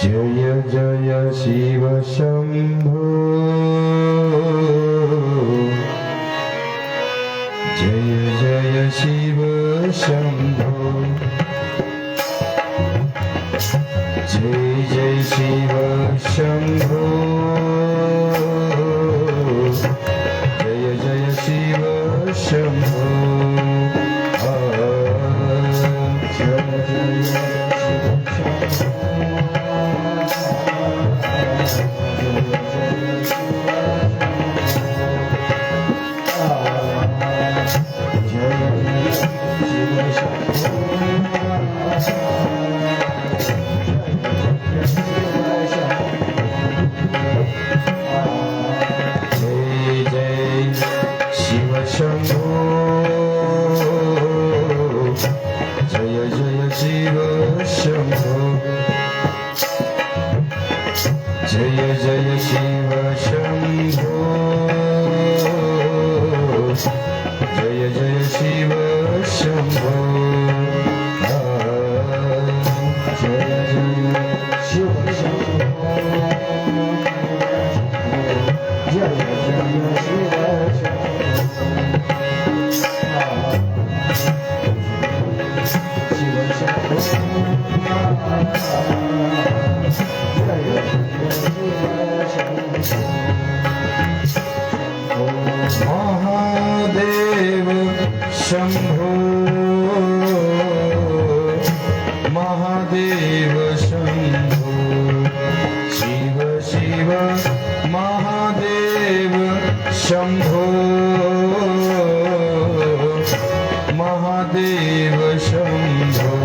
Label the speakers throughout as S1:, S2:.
S1: जय जय शिव शम्भो। जय जय शिव शम्भो। जय जय शिव शम्भो जय जय शिव शम्भो आ, जय जय शिव शम्भो महादेव शम्भो शिव शिव महादेव शम्भो महादेव शम्भो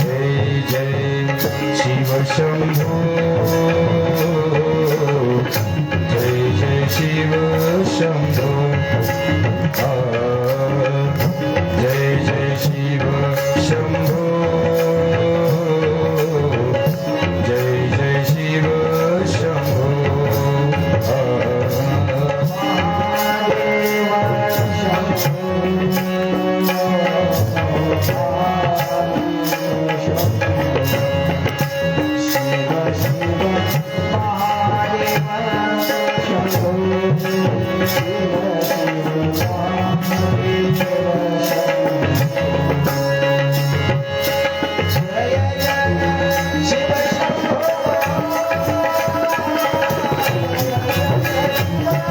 S1: जय जय शिव शम्भो जय जय शिव शम्भो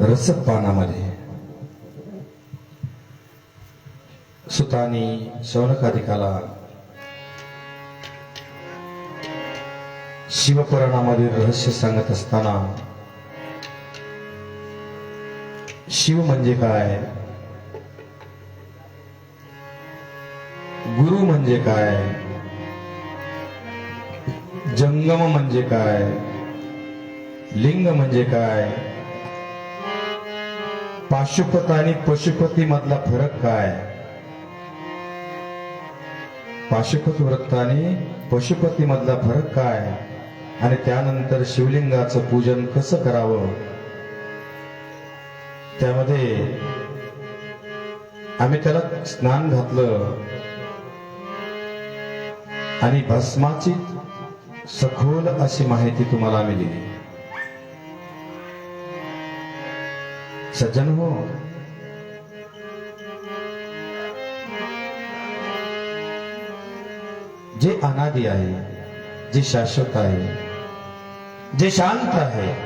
S1: रसद पानामध्ये सुतानी शौनकाधिकाला शिवपुराणामध्ये रहस्य सांगत असताना शिव म्हणजे काय? गुरु म्हणजे काय? जंगम म्हणजे काय? लिंग म्हणजे काय? पाशुपत आणि पशुपती मधला फरक काय? पाशुपत व्रत आणि पशुपती मधला फरक काय? आणि त्यानंतर शिवलिंगाचं पूजन कसं करावं? त्यामध्ये आम्ही त्याला स्नान घातलं. आणि भस्माची सखोल अशी माहिती तुम्हाला आम्ही दिली. सज्जन हो. जे अनादि आहे जे शाश्वत आहे जे शांत आहे